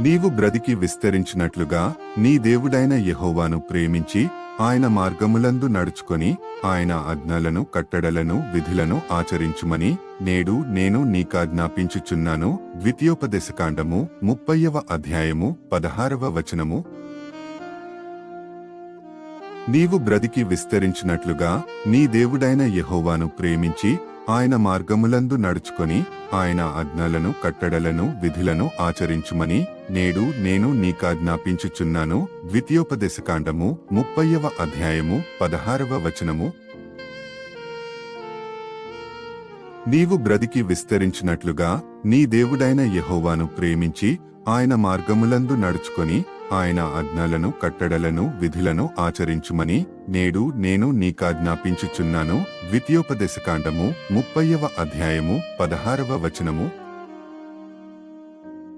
నీవు బ్రతికి విస్తరించినట్లుగా నీ దేవుడైన యహోవాను ప్రేమించి ఆయన మార్గములందు నడుచుకొని ఆయన ఆజ్ఞలను కట్టడలను విధులను ఆచరించుమని నేడు నేను నీకాజ్ఞాపించుచున్నాను. ద్వితీయోపదేశకాండము ముప్పైవ అధ్యాయము పదహారవ వచనము. నీవు బ్రతికి విస్తరించినట్లుగా నీ దేవుడైన యహోవాను ప్రేమించి ఆయన మార్గములందు నడుచుకొని ఆయన ఆజ్ఞలను కట్టడలను విధులను ఆచరించుమని నేడు నేను నీకాజ్ఞాపించుచున్నాను. ద్వితీయోపదేశకాండము ముప్పయ్యవ అధ్యాయము పదహారవ వచనము. నీవు బ్రతికి విస్తరించినట్లుగా నీ దేవుడైన యెహోవాను ప్రేమించి ఆయన మార్గములందు నడుచుకొని ఆయన ఆజ్ఞలను కట్టడలను విధులను ఆచరించుమని నేడు నేను నీకాజ్ఞాపించుచున్నాను. ద్వితీయోపదేశకాండము ముప్పైవ అధ్యాయము పదహారవ వచనము